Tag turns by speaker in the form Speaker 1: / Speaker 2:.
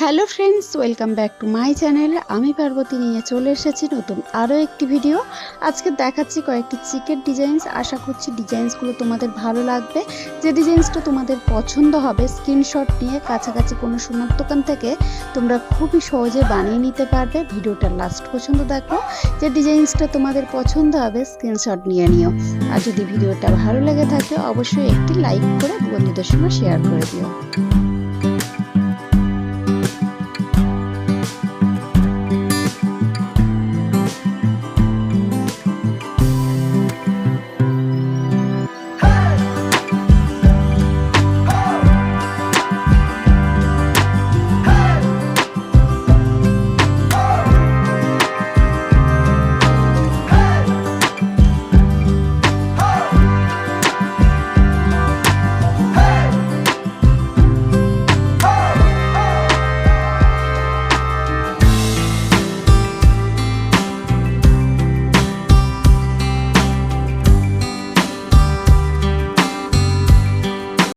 Speaker 1: Hello friends, welcome back to my channel. আমি পার্বতী নিয়ে চলে এসেছি নতুন আরও একটি ভিডিও। আজকে দেখাচ্ছি কয়েকটি চিকের ডিজাইন্স। আশা করছি ডিজাইন্সগুলো তোমাদের ভালো লাগবে। যে ডিজাইন্সটা তোমাদের পছন্দ হবে, স্ক্রিনশট নিয়ে কাছাকাছি কোনো সোনার দোকান থেকে তোমরা খুবই সহজে বানিয়ে নিতে পারবে। ভিডিওটা লাস্ট পছন্দ দেখো। যে ডিজাইনসটা তোমাদের পছন্দ হবে, স্ক্রিনশট নিয়ে নিও। আর যদি ভিডিওটা ভালো লেগে থাকে, অবশ্যই একটি লাইক করে বন্ধুদের সঙ্গে শেয়ার করে দিও।